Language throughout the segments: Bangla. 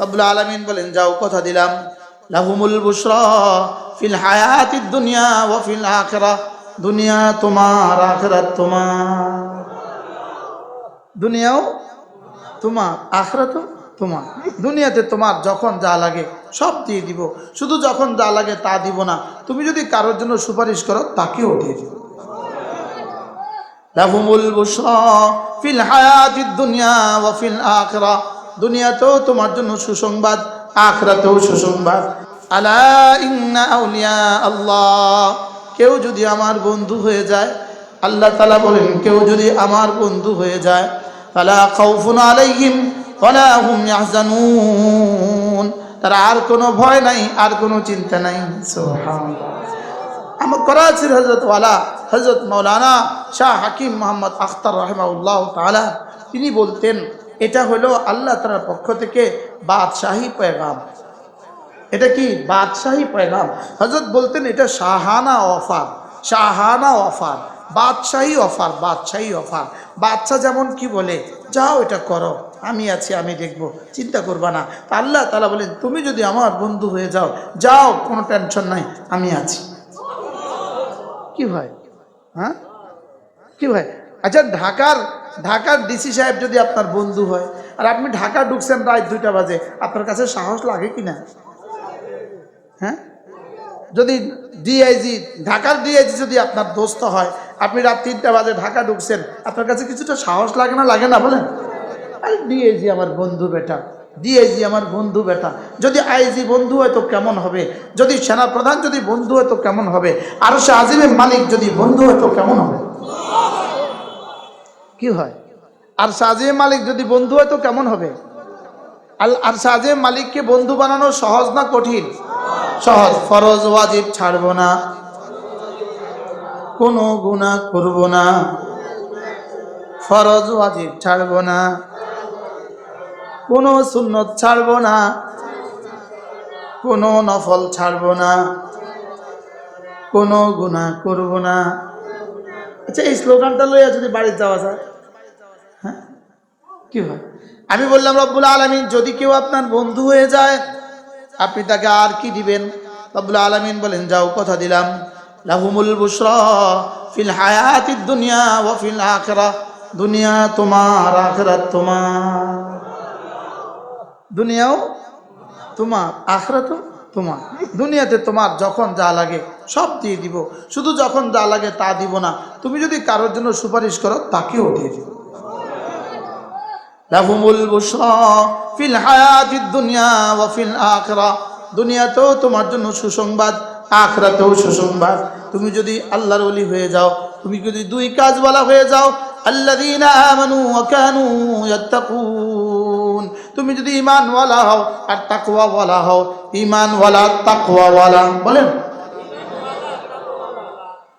রব্বুল আলামিন বলেন, যাও, কথা দিলাম। লাহুমুল বুশরা ফিল হায়াতিদ দুনিয়া ওয়া ফিল আখিরাহ দুনিয়া তোমার, আখিরাত তোমার। দুনিয়াও তোমার, আখরাতও তোমার। দুনিয়াতে তোমার যখন যা লাগে সব দিয়ে দিব। শুধু যখন যা লাগে তা দিব না। তুমি যদি কারোর জন্য সুপারিশ করো, তাকেও দিয়ে দিব। লাহুমুল বুশরা ফিল হায়াতিদ দুনিয়া ওয়া ফিল আখিরাহ দুনিয়াতেও তোমার জন্য সুসংবাদ, আখরাতেও সুসংবাদ। আলা ইন্না আউলিয়া আল্লাহ। কেউ যদি আমার বন্ধু হয়ে যায়, আল্লাহ তালা বলেন, কেউ যদি আমার বন্ধু হয়ে যায়, ফালা খাউফুন আলাইহিম হুম ইয়াহজানুন। তার আর কোনো ভয় নাই, আর কোনো চিন্তা নাই। আমার করাচির হজরত ওয়ালা হজরত মৌলানা শাহ হাকিম মোহাম্মদ আখতার রহমাউল্লাহ তালা তিনি বলতেন এটা হলো আল্লাহ তালার পক্ষ থেকে বাদশাহী পয়গাম। এটা কি? বাদশাহী পয়গাম। হজরত বলতেন এটা শাহানা অফার শাহানা অফার বাদশাহী অফার বাদশাহী অফার বাদশাহ যেমন কি বলে, যাও এটা করো, আমি আছি, আমি দেখব, চিন্তা করবা না। আল্লাহ তালা বলেন, তুমি যদি আমার বন্ধু হয়ে যাও যাও, কোনো টেনশন নাই, আমি আছি। কি ভাই হ্যাঁ? কি ভাই আচ্ছা ঢাকার ঢাকার ডিসি সাহেব যদি আপনার বন্ধু হয়, আর আপনি ঢাকা ঢুকছেন রাত দুইটা বাজে, আপনার কাছে সাহস লাগে কি না হ্যাঁ? যদি ডিআইজি ঢাকার ডিআইজি যদি আপনার দোস্ত হয়, আপনি রাত তিনটা বাজে ঢাকা ঢুকছেন, আপনার কাছে কিছুটা সাহস লাগে না লাগে না বলেন? আরে ডিআইজি আমার বন্ধু বেটা ডিআইজি আমার বন্ধু বেটা, যদি আইজি বন্ধু হয় তো কেমন হবে? যদি সেনাপ্রধান যদি বন্ধু হয় তো কেমন হবে? আর সে আজিমের মালিক যদি বন্ধু হয় তো কেমন হবে? কি হয়? আর সাজে মালিক যদি বন্ধু হয় তো কেমন হবে? আর সাজে মালিককে বন্ধু বানানো সহজ না কঠিন? সহজ। ফরজ ওয়াজিব ছাড়বো না। কোনো গুণা করব না। ফরজ ওয়াজিব ছাড়বো না। কোনো সুন্নত ছাড়বো না। কোনো নফল ছাড়বো না। কোনো গুণা করব না। আচ্ছা এই স্লোগানটা লইয়া যদি বাড়িতে যাওয়া যায়। কি হয়? আমি বললাম, রব্বুল আলমিন, যদি কেউ আপনার বন্ধু হয়ে যায়, আপনি তাকে আর কি দিবেন? রব্বুল আলমিন বলেন, যাও, কথা দিলাম। লাহুমুল বুশরা ফিল হায়াতিদ দুনিয়া ও ফিল আখরা। দুনিয়া তোমার, আখরাত তোমার। দুনিয়াও তোমার, আখরাতও তোমার। দুনিয়াতে তোমার যখন যা লাগে সব দিয়ে দিব। শুধু যখন যা লাগে তা দিব না। তুমি যদি কারোর জন্য সুপারিশ করো, তাকেও দিয়ে দিব। লাহুমুল বুশরা ফিল হায়াতিদ দুনিয়া ওয়া ফিল আখিরা। দুনিয়াতেও তোমার জন্য সুসংবাদ, আখরাতেও সুসংবাদ। তুমি যদি আল্লাহর ওলি হয়ে যাও, তুমি যদি দুই কাজ বলা হয়ে যাও, আল্লাযীনা আমানু ওয়া কানু ইয়াত্তাকুন। তুমি যদি ঈমানওয়ালা হও আর তাকওয়াওয়ালা হও, ঈমানওয়ালা, তাকওয়াওয়ালা, বলেন।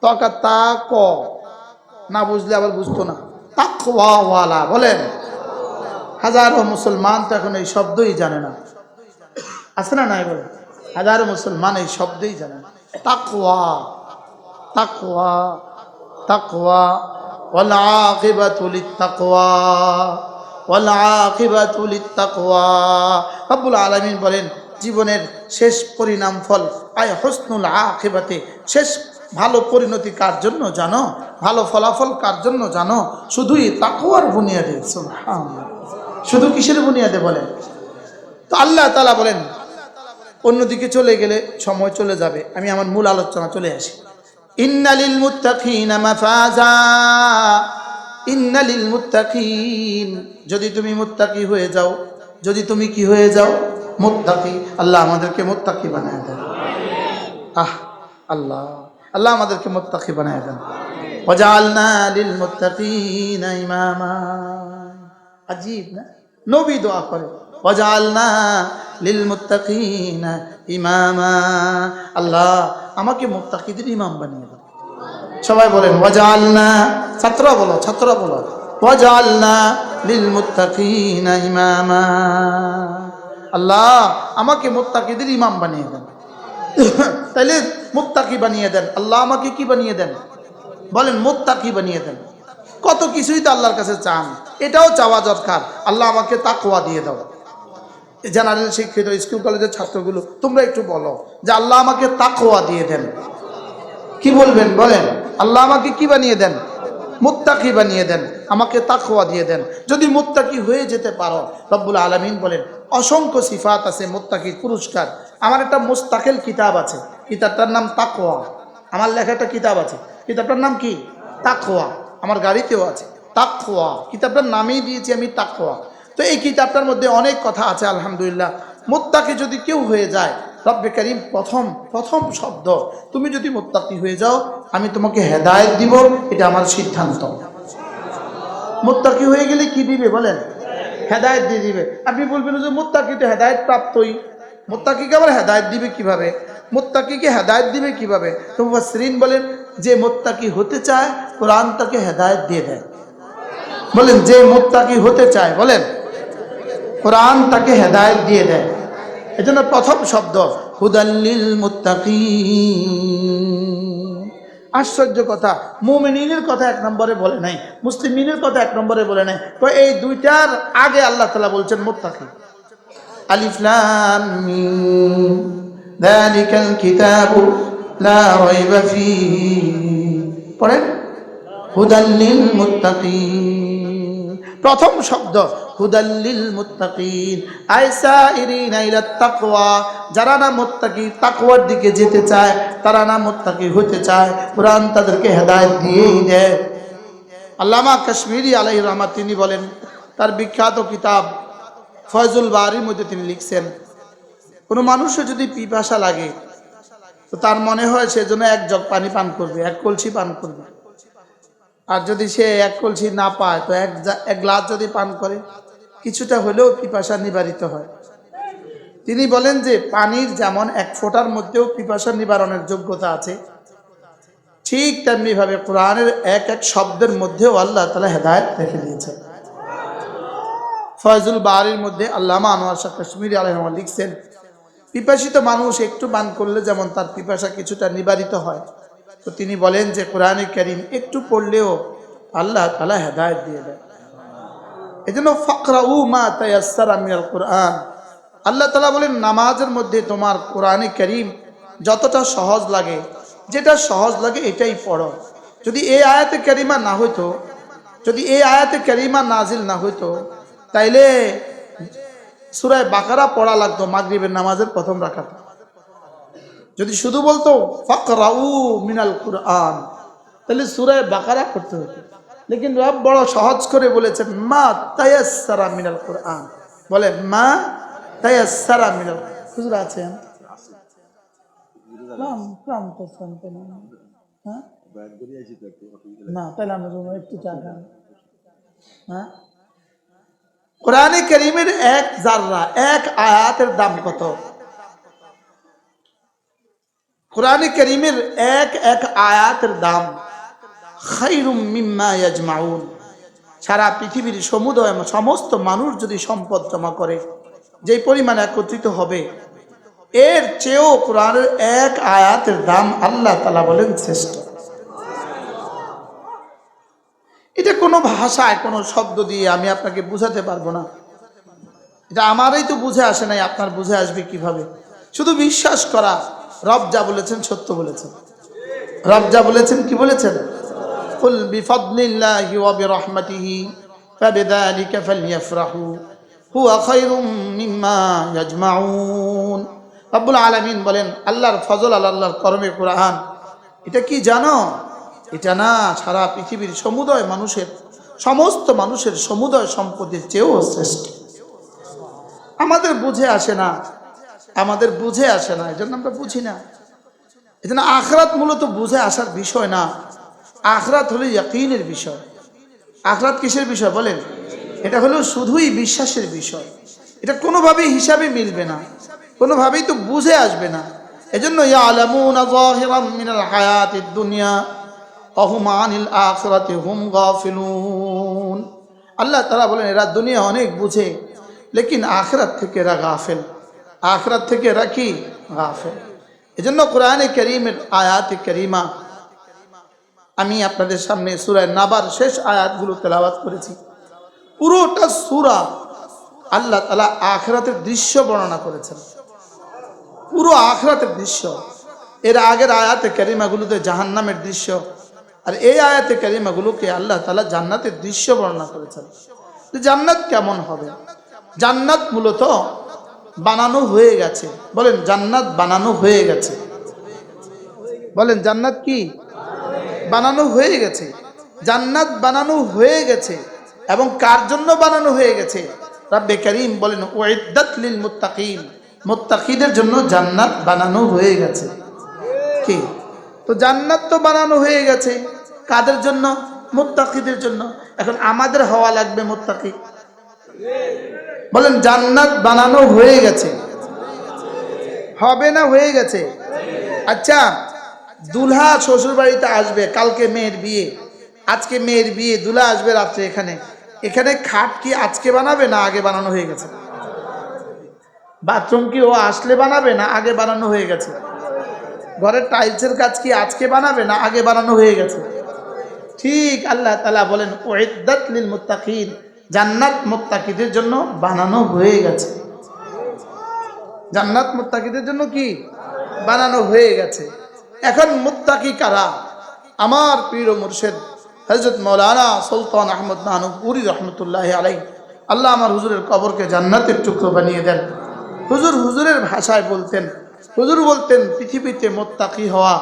তকা তাক, না বুঝলে আবার বুঝতো না। তাকওয়াওয়ালা, বলেন। হাজারো মুসলমান তো এখন এই শব্দই জানে না। আছে না নাই বলে? হাজারো মুসলমান এই শব্দই জানে না। তাকওয়া তাকওয়া তাকওয়া। ওয়াল আকিবাতু লিত্তাকওয়া, ওয়াল আকিবাতু লিত্তাকওয়া। রব্বুল আলামিন বলেন, জীবনের শেষ পরিণাম ফল, আয় হসনুল আখিবাতে শেষ ভালো পরিণতি কার জন্য জানো? ভালো ফলাফল কার জন্য জানো? শুধুই তাকওয়ার বুনিয়াদে, সুবহানাল্লাহ। শুধু কিসের বুনিয়াদে বলেন তো আল্লাহ তালা বলেন, অন্যদিকে চলে গেলে সময় চলে যাবে। আমি আমার মূল আলোচনা চলে আসি। ইন্নালিল ইন্নালিল মুত্তাকিন। যদি তুমি মুত্তাকি হয়ে যাও, যদি তুমি কি হয়ে যাও, মুত্তাকি। আল্লাহ আমাদেরকে মুত্তাকি বানায় দেন। আহ, আল্লাহ। আল্লাহ আমাদেরকে মুত্তাকি বানায় দেন। লিল মুত্তাকিনা ইমামা। আজীব না? নবী দোয়া করে। ওয়াজআলনা লিল মুত্তাকিনা ইমামা। আল্লাহ আমাকে মুত্তাকিদের ইমাম বানিয়ে দাও। সবাই বলেন, ওয়াজআলনা ছাত্ররা বলো ছাত্ররা বলো। ওয়াজআলনা লিল মুত্তাকিনা ইমামা। আল্লাহ আমাকে মুত্তাকিদের ইমাম বানিয়ে দেন। তাইলে মুত্তাকি বানিয়ে দেন। আল্লাহ আমাকে কি বানিয়ে দেন? বলেন, মুত্তাকি বানিয়ে দেন। কত কিছুই তো আল্লাহর কাছে চান। এটাও চাওয়া দরকার। আল্লাহ আমাকে তাকওয়া দিয়ে দাও। জেনারেল শিক্ষিত স্কুল কলেজের ছাত্রগুলো, তোমরা একটু বলো যে আল্লাহ আমাকে তাকোয়া দিয়ে দেন। কি বলবেন? বলেন। আল্লাহ আমাকে কি বানিয়ে দেন? মুত্তাকি বানিয়ে দেন। আমাকে তাকওয়া দিয়ে দেন। যদি মুত্তাকি হয়ে যেতে পারো, রব্বুল আলমিন বলেন, অসংখ্য সিফাত আছে মুত্তাকির পুরস্কার। আমার একটা মুস্তাকিল কিতাব আছে। কিতাবটার নাম তাকওয়া। আমার লেখা একটা কিতাব আছে। কিতাবটার নাম কি? তাকওয়া। আমার গাড়িতেও আছে। তাকওয়া, কিতাবটার নামেই দিয়েছি আমি তাকওয়া। তো এই কিতাবটার মধ্যে অনেক কথা আছে, আলহামদুলিল্লাহ। মোত্তাকি যদি কেউ হয়ে যায়, রব্বে করিম প্রথম প্রথম শব্দ, তুমি যদি মোত্তাকি হয়ে যাও, আমি তোমাকে হেদায়েত দিব, এটা আমার সিদ্ধান্ত। মোত্তাকি হয়ে গেলে কি দিবে বলেন? হেদায়েত দিয়ে দিবে। আপনি বলবেন যে মোত্তাকি তো হেদায়েত প্রাপ্তই। মোত্তাকিকে আবার হেদায়েত দিবে কীভাবে? মোত্তাকিকে হেদায়েত দিবে কীভাবে? তো শ্রীন বলেন যে মোত্তাকি হতে চায়, কোরআন তাকে হেদায়েত দিয়ে দেয়। বলেন, যে মোত্তাকি হতে চায়, বলেন, কোরআন তাকে হেদায়েত দিয়ে দেয়। এজন্য প্রথম শব্দ হুদাল্লিল মুত্তাকি আশ্চর্য কথা মুমিনের কথা এক নম্বরে বলে নাই, মুসলিমিনের কথা এক নম্বরে বলে নাই। তো এই দুইটার আগে আল্লাহ তালা বলছেন মুত্তাকি। আলিফলাম পড়েন? প্রথম শব্দ হুদাল্লিল মুত্তাকিন। আয়সা ইরিনা তাকওয়া। যারা না মুত্তাকি, তাকওয়ার দিকে যেতে চায়, তারা না মুত্তাকি হতে চায়, কোরআন তাদেরকে হেদায়েত দিয়েই দেয়। আল্লামা কাশ্মীরি আলাইহির রহমাত, তিনি বলেন, তার বিখ্যাত কিতাব ফয়জুল বারির মধ্যে তিনি লিখছেন, কোনো মানুষের যদি পিপাসা লাগে তো তার মনে হয় সেজন্য এক জগ পানি পান করবে, এক কলসি পান করবে। আর যদি সে এক কলসি না পায়, তো এক এক গ্লাস যদি পান করে, কিছুটা হলেও পিপাসা নিবারিত হয়। তিনি বলেন যে, পানির যেমন এক ফোঁটার মধ্যেও পিপাসা নিবারণের যোগ্যতা আছে, ঠিক তেমনিভাবে কোরআনের এক এক শব্দের মধ্যেও আল্লাহ তালা হেদায়ত রেখে দিয়েছে ফয়জুল বাড়ির মধ্যে আল্লামা আনোয়ার শাহ কাশ্মীর আলহমা লিখছেন পিপাসিত মানুষ একটু পান করলে যেমন তার পিপাসা কিছুটা নিবারিত হয়। তো তিনি বলেন যে, কোরআনে করিম একটু পড়লেও আল্লাহ তালা হেদায়ত দিয়ে দেয়। এই জন্য ফকরা উ মা তাইয়াসার আমিয়াল কোরআন। আল্লাহ তালা বলেন, নামাজের মধ্যে তোমার কোরআনে করিম যতটা সহজ লাগে, যেটা সহজ লাগে এটাই পড়ো। যদি এই আয়াতে ক্যারিমা না হইতো, যদি এই আয়াতে ক্যারিমা নাজিল না হইতো, তাইলে সুরায় বাকারা পড়া লাগতো মাগরিবের নামাজের প্রথম রাখাতে যদি শুধু বলতো, ফকরাউ মিনাল কুরআন তাহলে সুরায় বাকারা করতে হতো। লেকিন রব বড় সহজ করে বলেছেন, মা তায়াসারা মিনাল কুরআন বলে, মা তায়াসারা মিনাল শুনতে না হ্যাঁ? না, তাহলে বলব একটু চা খান হ্যাঁ? কোরআনে করিমের এক জাররা, এক আয়াতের দাম কত? কোরআনে করিমের এক এক আয়াতের দাম খাইরুম মিম্মা সারা পৃথিবীর সমুদয় সমস্ত মানুষ যদি সম্পদ জমা করে, যে পরিমাণ একত্রিত হবে, এর চেয়েও কোরআনের এক আয়াতের দাম আল্লাহ তালা বলেন শ্রেষ্ঠ। এটা কোনো ভাষায় কোনো শব্দ দিয়ে আমি আপনাকে বুঝাতে পারবো না এটা আমারই তো বুঝে আসে নাই আপনার বুঝে আসবে কিভাবে শুধু বিশ্বাস করা রব যা বলেছেন সত্য বলেছেন রব যা বলেছেন কি বলেছেন قل بفضل الله وبرحمته فبذلك فليفرحوا هو خير مما يجمعون রব্বুল আলামিন বলেন আল্লাহর ফজল আল্লাহ আল্লাহর করমে কোরআন এটা কি জানো এটা না সারা পৃথিবীর সমুদয় মানুষের, সমস্ত মানুষের সমুদয় সম্পদের চেয়েও শ্রেষ্ঠ। আমাদের বুঝে আসে না, আমাদের বুঝে আসে না, এজন্য আমরা বুঝি না। এজন্য আখরাত মূলত বুঝে আসার বিষয় না। আখরাত হলো ইয়াকিনের বিষয়। আখরাত কিসের বিষয় বলেন? এটা হলো শুধুই বিশ্বাসের বিষয়। এটা কোনোভাবেই হিসাবে মিলবে না। কোনোভাবেই তো বুঝে আসবে না। এজন্য ইয়ালামুন যাহিরাম মিনাল হায়াতিদ দুনিয়া। হুম আল্লাহ তাআলা বলেন, এরা দুনিয়া অনেক বুঝে, লেকিন আখরাত থেকে এরা গাফেল। আখরাত থেকে এরা কি? গাফেল। এজন্য কোরআনে করিমের আয়াত করিমা, আমি আপনাদের সামনে সুরায় নাবার শেষ আয়াতগুলো তেলাওয়াত করেছি। পুরোটা সুরা আল্লাহ তালা আখরাতের দৃশ্য বর্ণনা করেছেন। পুরো আখরাতের দৃশ্য। এর আগের আয়াতে ক্যারিমাগুলোতে জাহান্নামের দৃশ্য আর এই আয়াতে ক্যারিমাগুলোকে আল্লাহ তালা জান্নাতের দৃশ্য বর্ণনা করেছেন জান্নাত কেমন হবে? জান্নাত মূলত বানানো হয়ে গেছে। বলেন, জান্নাত বানানো হয়ে গেছে। বলেন, জান্নাত কি? বানানো হয়ে গেছে। জান্নাত বানানো হয়ে গেছে এবং কার জন্য বানানো হয়ে গেছে? রাব্বে করিম বলেন ওয়াইদাত লিল মুত্তাকিন। মুত্তাকিদের জন্য জান্নাত বানানো হয়ে গেছে। কি? তো জান্নাত তো বানানো হয়ে গেছে। কাদের জন্য? মুত্তাকিদের জন্য। এখন আমাদের হওয়া লাগবে মুত্তাকি। বলেন, জান্নাত বানানো হয়ে গেছে। হবে না হয়ে গেছে? আচ্ছা দুলহা শ্বশুর বাড়িতে আসবে, কালকে মেয়ের বিয়ে। আজকে মেয়ের বিয়ে, দুলহা আসবে রাত্রে এখানে। এখানে খাট কি আজকে বানাবে না আগে বানানো হয়ে গেছে? বাথরুম কি ও আসলে বানাবে না আগে বানানো হয়ে গেছে? ঘরের টাইলসের কাজ কি আজকে বানাবে না আগে বানানো হয়ে গেছে? ঠিক, আল্লাহ তালা বলেন ওয়েদাত লিল মুত্তাকিন জান্নাত মুত্তাকিদের জন্য বানানো হয়ে গেছে। জান্নাত মুত্তাকিদের জন্য কি? বানানো হয়ে গেছে। এখন মুত্তাকি কারা? আমার প্রিয় মুর্শেদ হজরত মৌলানা সুলতান আহমদ নানুপুরি রহমতুল্লাহ আলাই আল্লাহ আমার হুজুরের কবরকে জান্নাতের টুকরো বানিয়ে দেন। হুজুর হুজুরের ভাষায় বলতেন হুজুর বলতেন, পৃথিবীতে মোত্তাকি হওয়া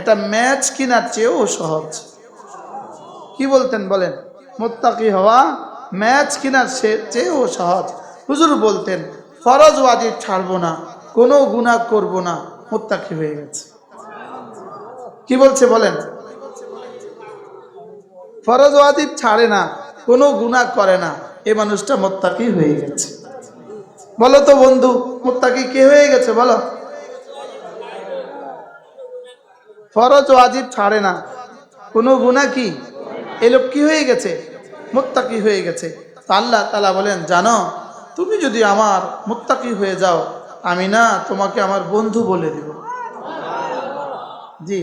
এটা ম্যাচ কেনার চেয়েও সহজ। কি বলতেন বলেন? মোত্তাকি হওয়া ম্যাচ কেনার চেয়েও সহজ। হুজুর বলতেন, ফরজ ওয়াজিব ছাড়বো না, কোনো গুনাহ করব না, মোত্তাকি হয়ে গেছে। কি বলছে বলেন? ফরজ ওয়াজিব ছাড়ে না, কোনো গুনাহ করে না, এ মানুষটা মোত্তাকি হয়ে গেছে। বলো তো বন্ধু, মোত্তাকি কে হয়ে গেছে বলো? ফরজ ওয়াজিব ছাড়ে না। কোনো গুণা কি? এ লোক কি হয়ে গেছে? মোত্তাকি হয়ে গেছে। আল্লাহ তালা বলেন, জানো, তুমি যদি আমার মোত্তাকি হয়ে যাও, আমি না তোমাকে আমার বন্ধু বলে দিব। জি।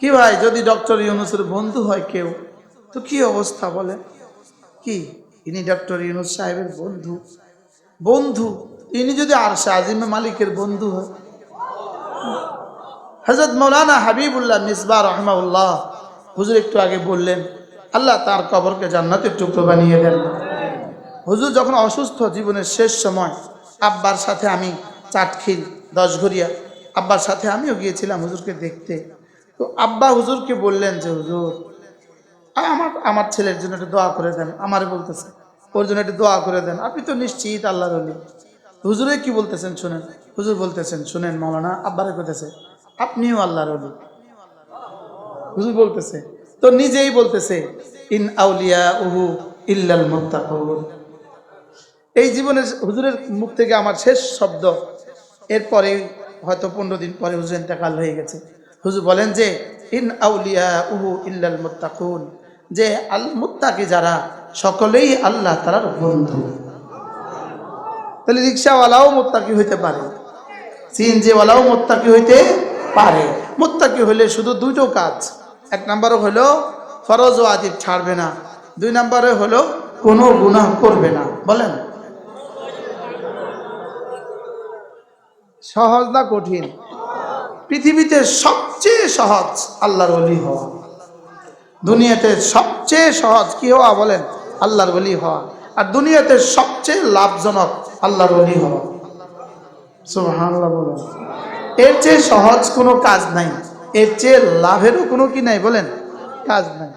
কি ভাই, যদি ডক্টর ইউনুসের বন্ধু হয় কেউ, তো কি অবস্থা বলে কি? ইনি ডক্টর ইউনুস সাহেবের বন্ধু। বন্ধু, ইনি যদি আর আজিমে মালিকের বন্ধু হয় হজরত মৌলানা হাবিবুল্লাহ মিসবা রহমাউল্লাহ হুজুর একটু আগে বললেন, আল্লাহ তার কবরকে জান্নাতের টুকরো বানিয়ে দেন। হুজুর যখন অসুস্থ জীবনের শেষ সময়, আব্বার সাথে আমি চাটখিল দশঘরিয়া আব্বার সাথে আমিও গিয়েছিলাম হুজুরকে দেখতে। তো আব্বা হুজুরকে বললেন যে, হুজুর, আমার আমার ছেলের জন্য একটু দোয়া করে দেন। আমারে বলতেছে, ওর জন্য একটু দোয়া করে দেন, আপনি তো নিশ্চিত আল্লাহর হুজুরে কি বলতেছেন শুনেন? হুজুর বলতেছেন, শুনেন মাওলানা আব্বারে কইতেছে আপনিও আল্লাহর অলি হুজুর বলতেছে, তো নিজেই বলতেছে, ইন আউলিয়া উহু ইল্লাল মুত্তাকুন। এই জীবনের হুজুরের মুখ থেকে আমার শেষ শব্দ, এরপরে হয়তো পনেরো দিন পরে হুজুর ইন্তেকাল হয়ে গেছে। হুজুর বলেন যে, ইন আউলিয়া উহু ইল্লাল মুত্তাকুন। যে, আল, মুত্তাকি যারা, সকলেই আল্লাহ তারার বন্ধু। তাহলে রিক্সাওয়ালাও মোত্তাকি হইতে পারে, সিএনজিওয়ালাও মোত্তাকি হইতে পারে। মোত্তাকি হলে শুধু দুটো কাজ। এক নম্বরে হলো ফরজ ও আদিব ছাড়বে না। দুই নম্বরে হলো কোনো গুনাহ করবে না। বলেন। সহজ না কঠিন? পৃথিবীতে সবচেয়ে সহজ আল্লাহর অলি হওয়া। দুনিয়াতে সবচেয়ে সহজ কি হওয়া বলেন? আল্লাহর অলি হওয়া। আর দুনিয়াতে সবচেয়ে লাভজনক আল্লাহর অলি হওয়া। সুবহানাল্লাহ বলেন। এর চেয়ে সহজ কোনো কাজ নাই। এর চেয়ে লাভেরও কোনো কি নাই বলেন? কাজ নাই।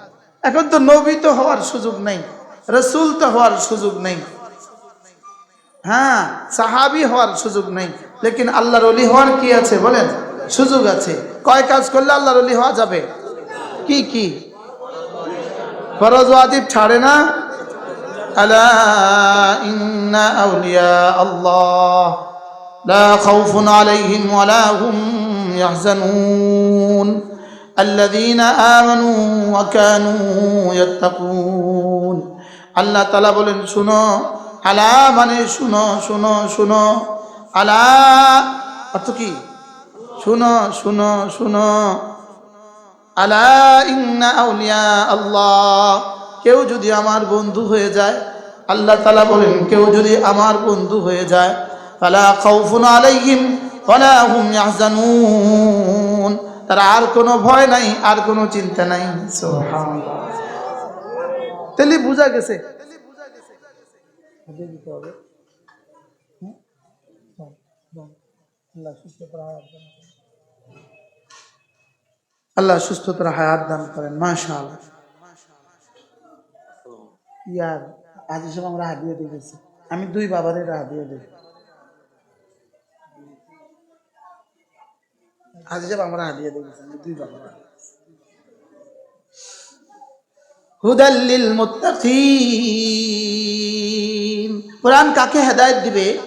এখন তো নবী তো হওয়ার সুযোগ নেই, রসুল তো হওয়ার সুযোগ নেই। হ্যাঁ সাহাবি হওয়ার সুযোগ নেই, লেকিন আল্লাহর অলি হওয়ার কি আছে বলেন? সুযোগ আছে। কয় কাজ করলে আল্লাহর অলি হওয়া যাবে? কি কি? ফরজ ওয়াজিব ছাড়ে না? আলা ইন্না আউলিয়া আল্লাহ। لا خوف عليهم ولا هم يحزنون الذين آمنوا وكانوا يتقون আল্লাহ তালা বলেন শুনো আলা মানে শুনো শুনো শুনো আলা অর্থ কি শুনো শুনো শুনো আলা ইন্না আউলিয়া আল্লাহ কেউ যদি আমার বন্ধু হয়ে যায় আল্লাহ তালা বলেন কেউ যদি আমার বন্ধু হয়ে যায় ফালা খাউফুন আলাইহিম ওয়ালা হুম ইয়াহজানুন। তার আর কোনো ভয় নাই, আর কোনো চিন্তা নাই। তাহলে বোঝা গেছে। আল্লাহ সুস্থতার হায়াত দান করেন মাশাল ইয়ার, আজ আমরা হাদিয়ে দিয়ে গেছি আমি দুই বাবারে হাদিয়ে দিই আজ এসব আমরা দুই বাবার হুদাল্লিল মুত্তাকিন। কোরআন কাকে হেদায়েত দিবে?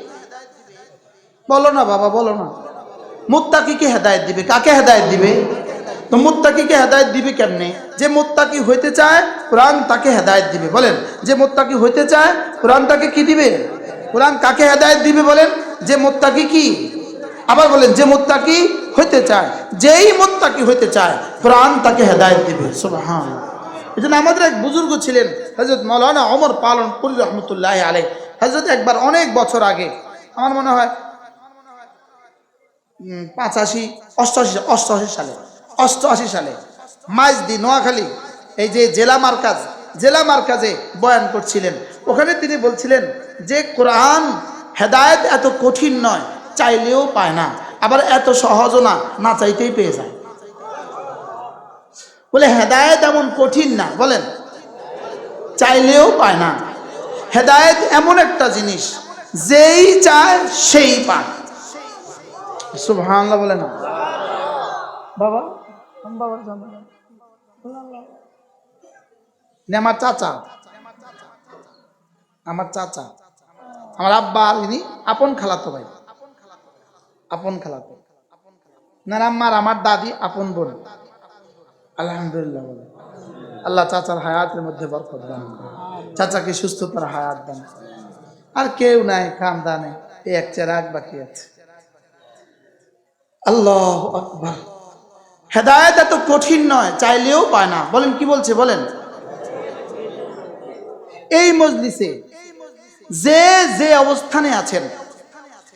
বলো না বাবা, বলো না। মুত্তাকিকে হেদায়েত দিবে? কাকে হেদায়েত দিবে? তো মুত্তাকিকে হেদায়েত দিবে কেমনে? যে মুত্তাকি হইতে চায়, কোরআন তাকে হেদায়েত দিবে। বলেন, যে মুত্তাকি হইতে চায়, কোরআন তাকে কি দিবে? কোরআন কাকে হেদায়েত দিবে বলেন? যে মুত্তাকি কি? আবার বলেন, যে মুত্তাকি হইতে চায়, যেই মুত্তাকি হইতে চায়, কোরআন তাকে হেদায়েত দিবে। সুবহানাল্লাহ। এই জন্য আমাদের এক বুজুর্গ ছিলেন হজরত মৌলানা অমর পালন পুরি রহমতুল্লাহ আলাই হজরত একবার অনেক বছর আগে, আমার মনে হয় পাঁচাশি, অষ্টআশি অষ্টআশি সালে অষ্টআশি সালে মাইজদি নোয়াখালী, এই যে জেলা মার্কাজ, জেলা মার্কাজে বয়ান করছিলেন। ওখানে তিনি বলছিলেন যে, কোরআন হেদায়েত এত কঠিন নয় চাইলেও পায় না। আবার এত সহজও না না চাইতেই পেয়ে যায়। বলে, হেদায়েত এমন কঠিন না, বলেন। চাইলেও পায় না। হেদায়েত এমন একটা জিনিস, যেই চায় সেই পায়। বলে না। বাবা আমার চাচা। আমার চাচা। আমার আব্বা, ইনি আপন খালাতো ভাই। আপন খালাতো না আমার আমার দাদি আপন বোন। আলহামদুলিল্লাহ বলে। আল্লাহ চাচার হায়াতের মধ্যে বরকত দান চাচাকে সুস্থতার হায়াত দান আর কেউ নাই খানদানে এই এক চেরাগ বাকি আছে। আল্লাহ আকবার। হেদায়েত এত কঠিন নয়, চাইলেও পায় না। বলেন, কি বলছে, বলেন? এই মজলিসে যে যে অবস্থানে আছেন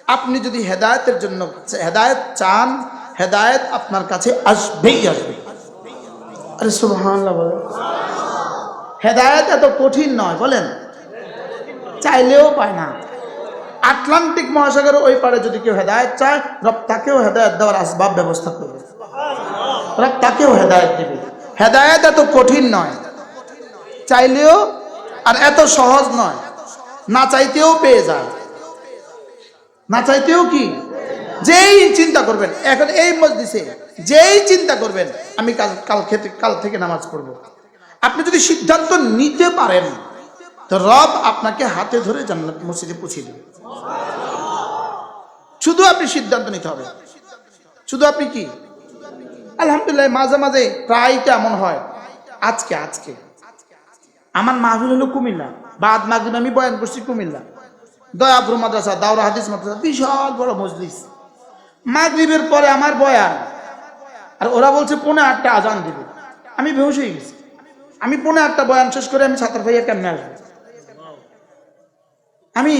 আপনি যদি হেদায়তের জন্য হেদায়ত চান, হেদায়েত আপনার কাছে আসবেই আসবে। আরে সুবহানাল্লাহ হেদায়েত এত কঠিন নয়, বলেন। চাইলেও পায় না। আটলান্টিক মহাসাগরের ওই পারে যদি কেউ হেদায়েত চায়, রব তাকেও হেদায়েত দেওয়ার আসবাব ব্যবস্থা করবে। রব তাকেও হেদায়েত দেবে। হেদায়েত এত কঠিন নয়। চাইলেও আর এত সহজ নয়। না চাইতেও পেয়ে যায়। না চাইতেও কি? যেই চিন্তা করবেন, এখন এই মসজিদে যেই চিন্তা করবেন, আমি কাল কাল খেতে, কাল থেকে নামাজ পড়ব। আপনি যদি সিদ্ধান্ত নিতে পারেন, তো রব আপনাকে হাতে ধরে জান্নাত মসজিদে পৌঁছে দেবে। শুধু আপনি সিদ্ধান্ত নিতে হবে। শুধু আপনি কি? আলহামদুলিল্লাহ, মাঝে মাঝে প্রায় তো এমন হয়, আজকে আজকে। আমার মাহফিল হলো কুমিল্লা। বাদ মাগরিব আমি বয়ান করছি কুমিল্লা। দয়াপুর মাদ্রাসা, দাওরা হাদিস মাদ্রাসা, বিশাল বড় মজলিস। মাগরিবের পরে আমার বয়ান, আর ওরা বলছে, পৌনে আটটা আজান দিবে। আমি বেহুশ হয়ে গেছি। আমি পৌনে আটটা বয়ান শেষ করে আমি ছাত্র ভাইয়া কেমনে আসব? আমি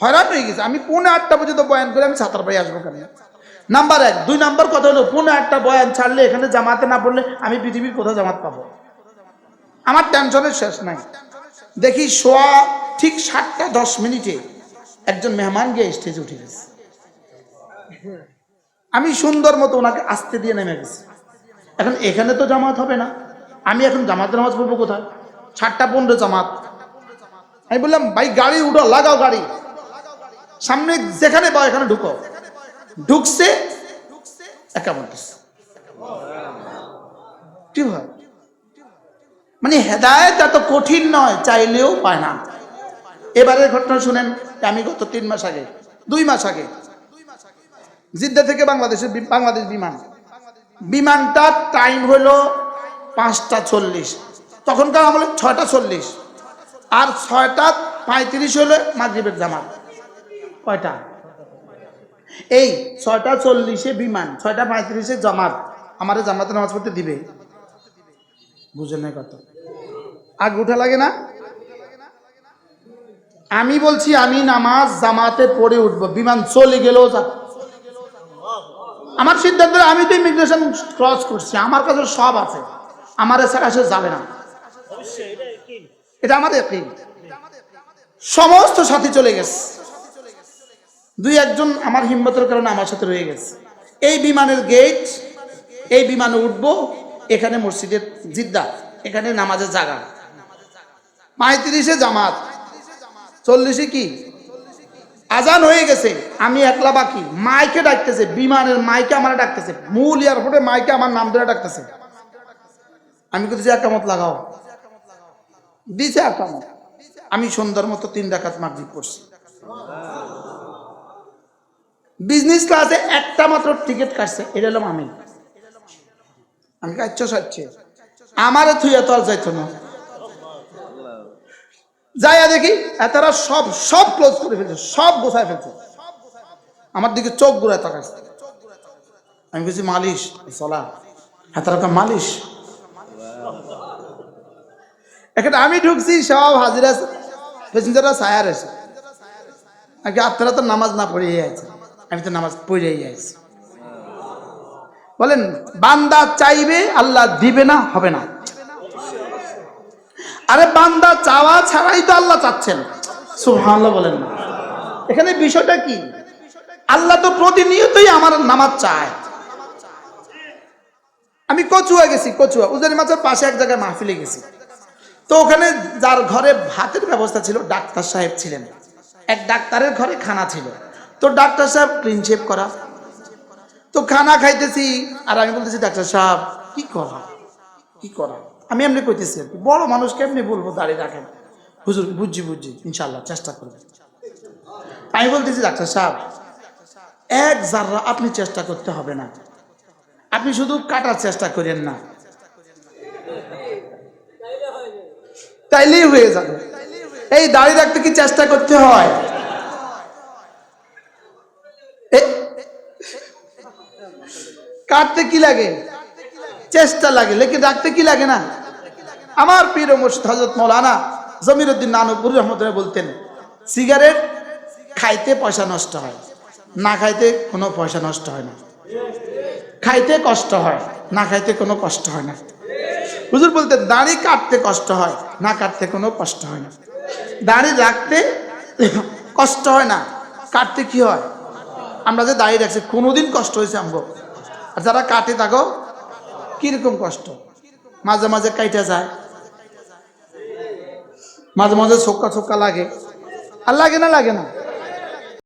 হয়রান হয়ে গেছি। আমি পৌনে আটটা পর্যন্ত বয়ান করে আমি ছাত্র ভাই আসব কেন নাম্বার এক, দুই নাম্বার কথা হলো, পৌনে আটটা বয়ান ছাড়লে এখানে জামাতে না পড়লে আমি পৃথিবীর কোথাও জামাত পাবো? আমার টেনশনের শেষ নাই। দেখি শোয়া ঠিক সাতটা দশ মিনিটে একজন মেহমান গিয়ে স্টেজে উঠে গেছে। আমি সুন্দর মতো ওনাকে আসতে দিয়ে নেমে গেছি। এখন এখানে তো জামাত হবে না। আমি এখন জামাত নামাজ পড়ব কোথায়? সাতটা পনেরো জামাত। আমি বললাম, ভাই, গাড়ি উঠো, লাগাও গাড়ি। সামনে যেখানে পাও এখানে ঢুকো। ঢুকছে মানে হেদায়ত এত কঠিন নয়, চাইলেও পায় না। এবারের ঘটনা শুনেন আমি গত তিন মাস আগে, দুই মাস আগে, জিদ্দা থেকে বাংলাদেশের বাংলাদেশ বিমান। বিমানটার টাইম হলো পাঁচটা চল্লিশ। তখনকার আমলে ছয়টা চল্লিশ। আর ছয়টা পঁয়ত্রিশ হলো মাগরিবের জামাত। কয়টা? এই ছয়টা চল্লিশে বিমান, ছয়টা পঁয়ত্রিশে জামাত আমারে জামাতে নামাজ পড়তে দিবে। বুঝে নাই কত আগ উঠা লাগে না? আমি বলছি, আমি নামাজ জামাতে পড়ে উঠবো। বিমান চলে গেলেও আমার সিদ্ধান্ত আমি তো ইমিগ্রেশন ক্রস করছি, আমার কাছে সব আছে। আমার এছাড়া সে যাবে না। এটা আমাদের সমস্ত সাথী চলে গেছে। দুই একজন আমার হিম্মতের কারণে আমার সাথে রয়ে গেছে। এই বিমানের গেট এই বিমানে উঠব, এখানে মসজিদের জিদ্দা, এখানে নামাজের জায়গা। পঁয়ত্রিশে জামাত। চল্লিশে কি? আজান হয়ে গেছে, আমি একলা বাকি। মাইকে ডাকতেছে, বিমানের মাইকে আমার ডাকতেছে, মূল এয়ারপোর্টে মাইকে আমার নাম ধরে ডাকতেছে। আমি কিন্তু একামত লাগাও। দিছে একামত আমি সুন্দর মতো তিন ডাকাত মাগরিব করছি। বিজনেস ক্লাসে একটা মাত্র টিকিট কাটছে, এটা হলাম আমি আমি কাচ্ছ সাচ্ছে আমারে থুইয়া তো আর যাইতো না। যাইয়া দেখি এতারা সব সব ক্লোজ করে ফেলছে, সব গোছায় ফেলছে। আমার দিকে চোখ ঘুরায় তাকাইছে। আমি বলছি, মালিশ চলা এতারা মালিশ। একটা আমি ঢুকছি, সব হাজিরা, প্যাসেঞ্জাররা সায়ার আছে আগে আপনারা তো নামাজ না পড়ে আছে আমি তো নামাজ পড়ে আছি বলেন, বান্দা চাইবে, আল্লাহ দিবে না, হবে না। আরে বান্দা, চাওয়া ছাড়াই তো আল্লাহ চাচ্ছেন। সুবহানাল্লাহ বলেন না। এখানে বিষয়টা কি? আল্লাহ তো প্রতিনিয়তই আমার নামাজ চায়। আমি কচুয়া গেছি, কচুয়া। উজানি মাছের পাশে এক জায়গায় মাহফিলে গেছি। তো ওখানে যার ঘরে ভাতের ব্যবস্থা ছিল, ডাক্তার সাহেব ছিলেন। এক ডাক্তারের ঘরে খানা ছিল। তো ডাক্তার সাহেব ক্লিন শেপ করা। তো খানা খাইতেছি, আর আমি বলতেছি, ডাক্তার সাহেব, কি করা? কি করা? আমি এমনি কইতেছি আর কি, বড় মানুষ কেমনি বলব দাঁড়িয়ে রাখেন? হুজুর, বুঝছি বুঝছি ইনশাল্লাহ চেষ্টা করবেন। আমি বলতেছি, ডাক্তার সাহেব, এক জাররা আপনি চেষ্টা করতে হবে না। আপনি শুধু কাটার চেষ্টা করেন না। তাইলেই হয়ে যাবে। এই দাঁড়িয়ে রাখতে কি চেষ্টা করতে হয়? কাটতে কি লাগে? চেষ্টা লাগে লেকিন রাখতে কি লাগে না? আমার পীর মুর্শিদ হজরত মৌলানা জমির উদ্দিন নানুপুর রহমতুল্লাহ বলতেন, সিগারেট খাইতে পয়সা নষ্ট হয়, না খাইতে কোনো পয়সা নষ্ট হয় না। খাইতে কষ্ট হয়, না খাইতে কোনো কষ্ট হয় না। হুজুর বলতেন, দাড়ি কাটতে কষ্ট হয়, না কাটতে কোনো কষ্ট হয় না। দাড়ি রাখতে কষ্ট হয় না, কাটতে কি হয়? আমরা যে দাড়ি রাখছি, কোনোদিন কষ্ট হয়েছে আমগো। আর যারা কাটে থাকো কীরকম কষ্ট? মাঝে মাঝে কাইটা যায় মাঝে মাঝে ছোক্কা ছোক্কা লাগে। আর লাগে না লাগে না।